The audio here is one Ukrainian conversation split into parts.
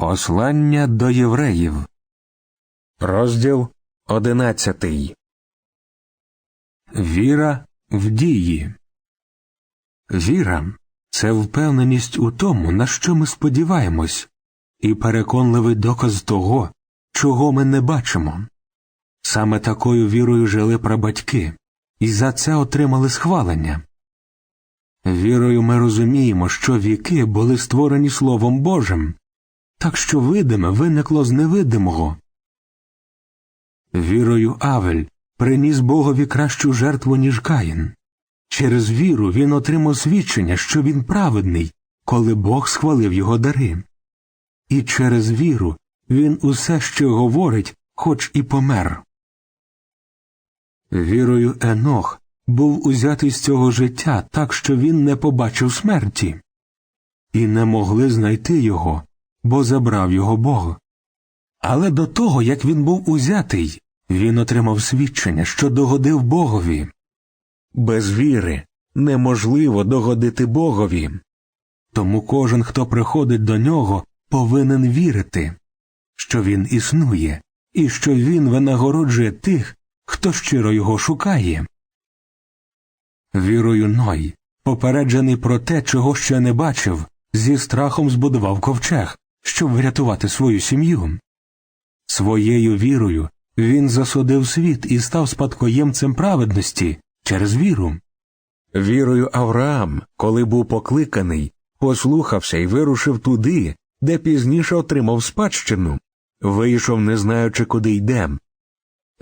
Послання до євреїв. Розділ одинадцятий. Віра в дії. Віра це впевненість у тому, на що ми сподіваємось, і переконливий доказ того, чого ми не бачимо. Саме такою вірою жили прабатьки, і за це отримали схвалення. Вірою ми розуміємо, що віки були створені Словом Божим, так що видиме виникло з невидимого. Вірою Авель приніс Богові кращу жертву, ніж Каїн. Через віру він отримав свідчення, що він праведний, коли Бог схвалив його дари. І через віру він усе ще говорить, хоч і помер. Вірою Енох був узятий з цього життя так, що він не побачив смерті, і не могли знайти його, бо забрав його Бог. Але до того, як він був узятий, він отримав свідчення, що догодив Богові. Без віри неможливо догодити Богові. Тому кожен, хто приходить до нього, повинен вірити, що він існує, і що він винагороджує тих, хто щиро його шукає. Вірою Ной, попереджений про те, чого ще не бачив, зі страхом збудував ковчег, щоб врятувати свою сім'ю. Своєю вірою він засудив світ і став спадкоємцем праведності через віру. Вірою Авраам, коли був покликаний, послухався і вирушив туди, де пізніше отримав спадщину, вийшов, не знаючи, куди йде.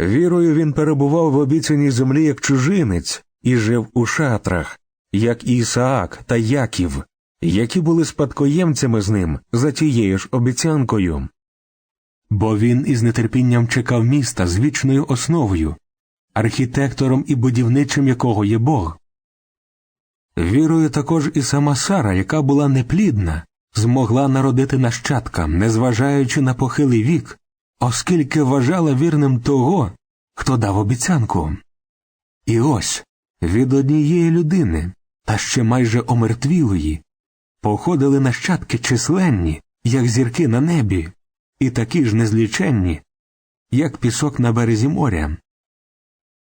Вірою він перебував в обіцяній землі як чужинець і жив у шатрах, як Ісаак та Яків, які були спадкоємцями з ним за тією ж обіцянкою. Бо він із нетерпінням чекав міста з вічною основою, архітектором і будівничим якого є Бог. Вірою також і сама Сара, яка була неплідна, змогла народити нащадка, незважаючи на похилий вік, оскільки вважала вірним того, хто дав обіцянку. І ось від однієї людини, та ще майже омертвілої, походили нащадки численні, як зірки на небі, і такі ж незліченні, як пісок на березі моря.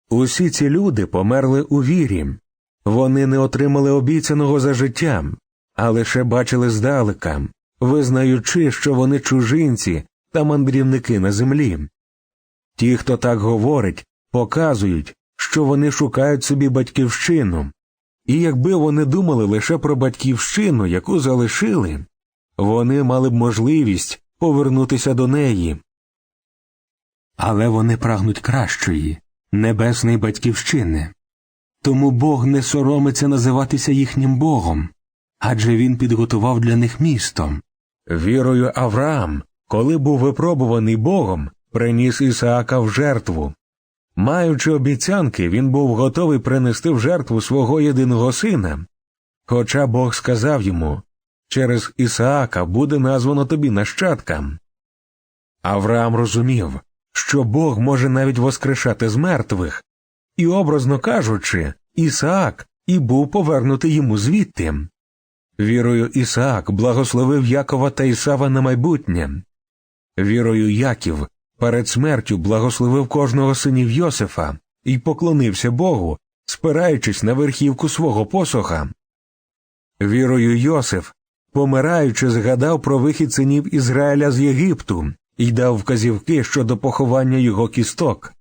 Усі ці люди померли у вірі, вони не отримали обіцяного за життям, а лише бачили здалека, визнаючи, що вони чужинці та мандрівники на землі. Ті, хто так говорить, показують, що вони шукають собі батьківщину, і якби вони думали лише про батьківщину, яку залишили, вони мали б можливість повернутися до неї. Але вони прагнуть кращої, небесної батьківщини. Тому Бог не соромиться називатися їхнім Богом, адже він підготував для них місто. Вірою Авраам, коли був випробуваний Богом, приніс Ісаака в жертву. Маючи обіцянки, він був готовий принести в жертву свого єдиного сина. Хоча Бог сказав йому через Ісаака буде названо тобі нащадкам. Авраам розумів, що Бог може навіть воскрешати з мертвих, і, образно кажучи, Ісаак і був повернутий йому звідти. Вірою Ісаак благословив Якова та Ісава на майбутнє. Вірою Яків перед смертю благословив кожного синів Йосифа і поклонився Богу, спираючись на верхівку свого посоха. Вірою Йосиф, помираючи, згадав про вихід синів Ізраїля з Єгипту і дав вказівки щодо поховання його кісток.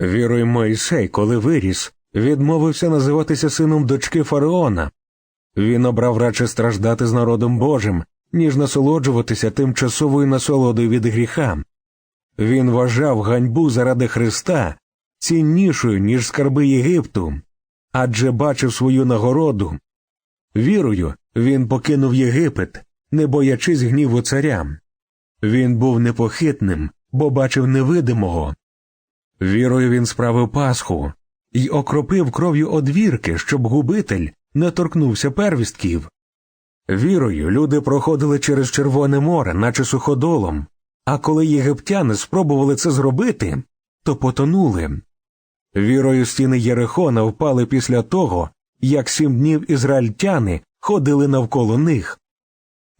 Вірою Мойсей, коли виріс, відмовився називатися сином дочки Фараона. Він обрав радше страждати з народом Божим, ніж насолоджуватися тимчасовою насолодою від гріха. Він вважав ганьбу заради Христа ціннішою, ніж скарби Єгипту, адже бачив свою нагороду. Вірою, він покинув Єгипет, не боячись гніву царя. Він був непохитним, бо бачив невидимого. Вірою він справив Пасху і окропив кров'ю одвірки, щоб губитель не торкнувся первістків. Вірою люди проходили через Червоне море, наче суходолом, а коли єгиптяни спробували це зробити, то потонули. Вірою стіни Єрихона впали після того, як сім днів ізраїльтяни ходили навколо них.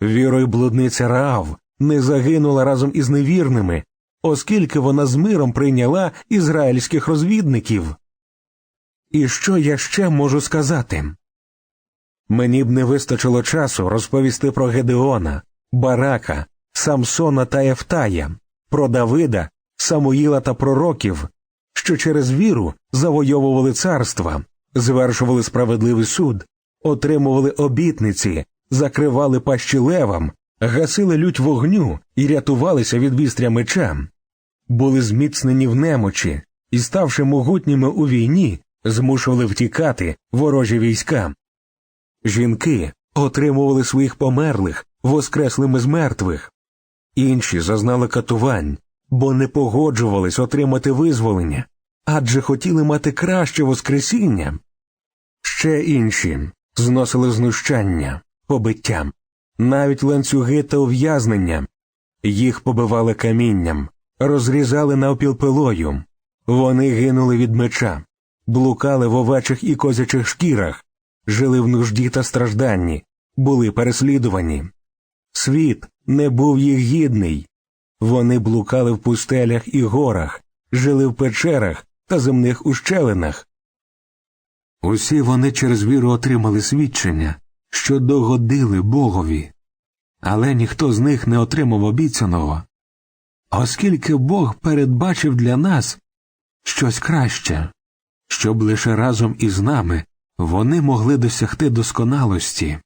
Вірою блудниця Раав не загинула разом із невірними, оскільки вона з миром прийняла ізраїльських розвідників. І що я ще можу сказати? Мені б не вистачило часу розповісти про Гедеона, Барака, Самсона та Ефтая, про Давида, Самуїла та пророків, що через віру завойовували царства, звершували справедливий суд, отримували обітниці, закривали пащі левам, гасили лють вогню і рятувалися від вістря меча, були зміцнені в немочі і, ставши могутніми у війні, змушували втікати ворожі війська. Жінки отримували своїх померлих воскреслими з мертвих, інші зазнали катувань, бо не погоджувались отримати визволення, адже хотіли мати краще воскресіння. Ще інші зносили знущання, побиття, навіть ланцюги та ув'язнення, їх побивали камінням, розрізали навпіл пилою, вони гинули від меча, блукали в овечих і козячих шкірах, жили в нужді та стражданні, були переслідувані. Світ не був їх гідний. Вони блукали в пустелях і горах, жили в печерах та земних ущелинах. Усі вони через віру отримали свідчення, що догодили Богові, але ніхто з них не отримав обіцяного, оскільки Бог передбачив для нас щось краще, щоб лише разом із нами вони могли досягти досконалості.